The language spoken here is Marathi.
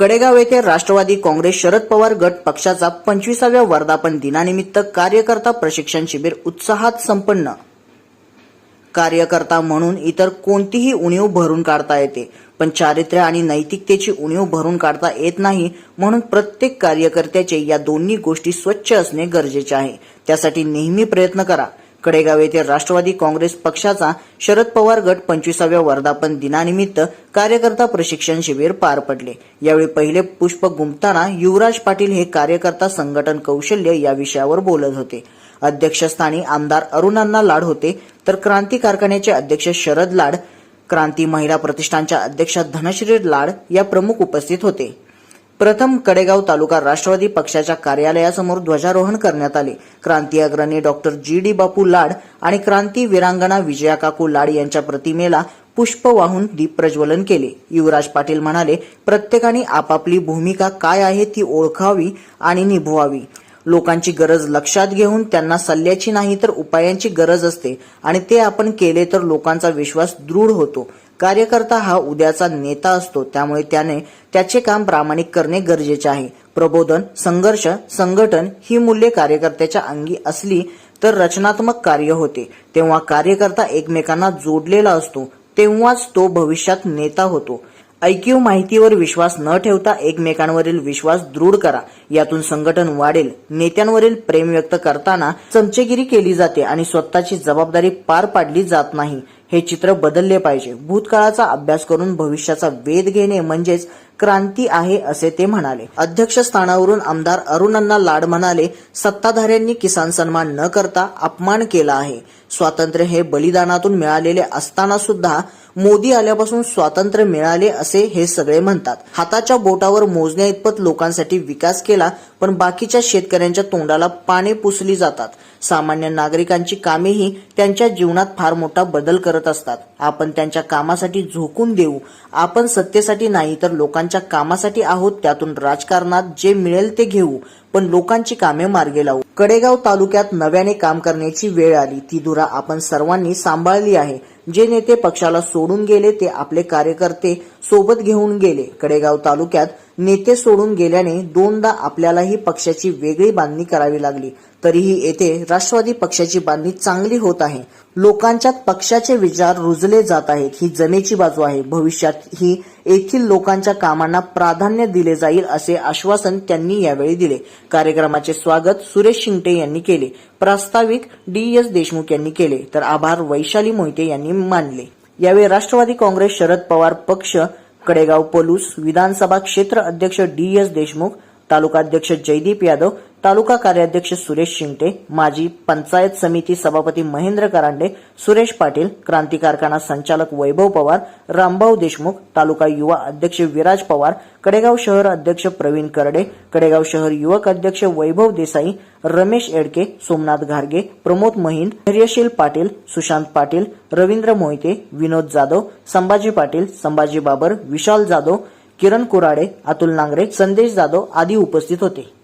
कडेगाव येथे राष्ट्रवादी काँग्रेस शरद पवार गट पक्षाचा पंचवीसाव्या वर्धापन दिनानिमित्त कार्यकर्ता प्रशिक्षण शिबिर उत्साहात संपन्न. कार्यकर्ता म्हणून इतर कोणतीही उणीव भरून काढता येते पण चारित्र्य आणि नैतिकतेची उणीव भरून काढता येत नाही म्हणून प्रत्येक कार्यकर्त्याचे या दोन्ही गोष्टी स्वच्छ असणे गरजेचे आहे. त्यासाठी नेहमी प्रयत्न करा. कडेगाव येथे राष्ट्रवादी काँग्रेस पक्षाचा शरद पवार गट पंचवीसाव्या वर्धापन दिनानिमित्त कार्यकर्ता प्रशिक्षण शिबिर पार पडले. यावेळी पहिले पुष्प गुंपताना युवराज पाटील हे कार्यकर्ता संघटन कौशल्य या विषयावर बोलत होते. अध्यक्षस्थानी आमदार अरुणांना लाड होते तर क्रांती कारखान्याचे अध्यक्ष शरद लाड क्रांती महिला प्रतिष्ठानच्या अध्यक्षा धनश्री लाड या प्रमुख उपस्थित होते. प्रथम कडेगाव तालुका राष्ट्रवादी पक्षाच्या कार्यालयासमोर ध्वजारोहण करण्यात आले. क्रांती अग्रणी डॉक्टर जी डी बापू लाड आणि क्रांती विरांगणा विजया काकू लाड यांच्या प्रतिमेला पुष्प वाहून दीप प्रज्वलन केले. युवराज पाटील म्हणाले प्रत्येकाने आपापली भूमिका काय आहे ती ओळखावी आणि निभवावी. लोकांची गरज लक्षात घेऊन त्यांना सल्ल्याची नाही तर उपायांची गरज असते आणि ते आपण केले तर लोकांचा विश्वास दृढ होतो. कार्यकर्ता हा उद्याचा नेता असतो त्यामुळे त्याने त्याचे काम प्रामाणिक करणे गरजेचे आहे. प्रबोधन संघर्ष संघटन ही मूल्ये कार्यकर्त्याच्या अंगी असली तर रचनात्मक कार्य होते. तेव्हा कार्यकर्ता एकमेकांना जोडलेला असतो तेव्हाच तो भविष्यात नेता होतो. ऐकीव माहितीवर विश्वास न ठेवता एकमेकांवरील विश्वास दृढ करा. यातून संघटन वाढेल. नेत्यांवरील प्रेम व्यक्त करताना चमचेगिरी केली जाते आणि स्वतःची जबाबदारी पार पाडली जात नाही. हे चित्र बदलले पाहिजे. भूतकाळाचा अभ्यास करून भविष्याचा वेध घेणे म्हणजेच क्रांती आहे असे ते म्हणाले. अध्यक्षस्थानावरून आमदार अरुणांना लाड म्हणाले सत्ताधाऱ्यांनी किसान सन्मान न करता अपमान केला आहे. स्वातंत्र्य हे बलिदानातून मिळालेले असताना सुद्धा मोदी आल्यापासून स्वातंत्र्य मिळाले असे हे सगळे म्हणतात. हाताच्या बोटावर मोजण्या इतपत लोकांसाठी विकास केला पण बाकीच्या शेतकऱ्यांच्या तोंडाला पाने पुसली जातात. सामान्य नागरिकांची कामेही त्यांच्या जीवनात फार मोठा बदल करत असतात. आपण त्यांच्या कामासाठी झोकून देऊ. आपण सत्तेसाठी नाही तर लोकांच्या कामासाठी आहोत त्यातून राजकारणात जे मिळेल ते घेऊ. पण लोकांची कामे मार्गे लावू. कडेगाव तालुक्यात नव्याने काम करण्याची वेळ आली. ती धुरा आपण सर्वांनी सांभाळली आहे. जे नेते पक्षाला सोडून गेले ते आपले कार्यकर्ते सोबत घेऊन गेले. कडेगाव तालुक्यात नेते सोडून गेल्याने दोनदा आपल्यालाही पक्षाची वेगळी बांधणी करावी लागली. तरीही येथे राष्ट्रवादी पक्षाची बांधणी चांगली होत आहे. लोकांच्यात पक्षाचे विचार रुजले जात आहेत ही जमेची बाजू आहे. भविष्यात ही येथील लोकांच्या कामांना प्राधान्य दिले जाईल असे आश्वासन त्यांनी यावेळी दिले. कार्यक्रमाचे स्वागत सुरेश शिंगटे यांनी केले. प्रास्ताविक डी एस देशमुख यांनी केले. तर आभार वैशाली मोहिते यांनी मानले. यावेळी राष्ट्रवादी काँग्रेस शरद पवार पक्ष कडेगाव पलूस विधानसभा क्षेत्र अध्यक्ष डी एस देशमुख तालुकाध्यक्ष जयदीप यादव तालुका कार्याध्यक्ष सुरेश शिंगटे माजी पंचायत समिती सभापती महेंद्र करांडे सुरेश पाटील क्रांती कारखाना संचालक वैभव पवार रामभाऊ देशमुख तालुका युवा अध्यक्ष विराज पवार कडेगाव शहर अध्यक्ष प्रवीण करडे कडेगाव शहर युवक अध्यक्ष वैभव देसाई रमेश एडके सोमनाथ घारगे प्रमोद महिंद धैर्यशील पाटील सुशांत पाटील रवींद्र मोहिते विनोद जाधव संभाजी पाटील संभाजी बाबर विशाल जाधव किरण कुराडे अतुल नांगरे संदेश जाधव आदी उपस्थित होते.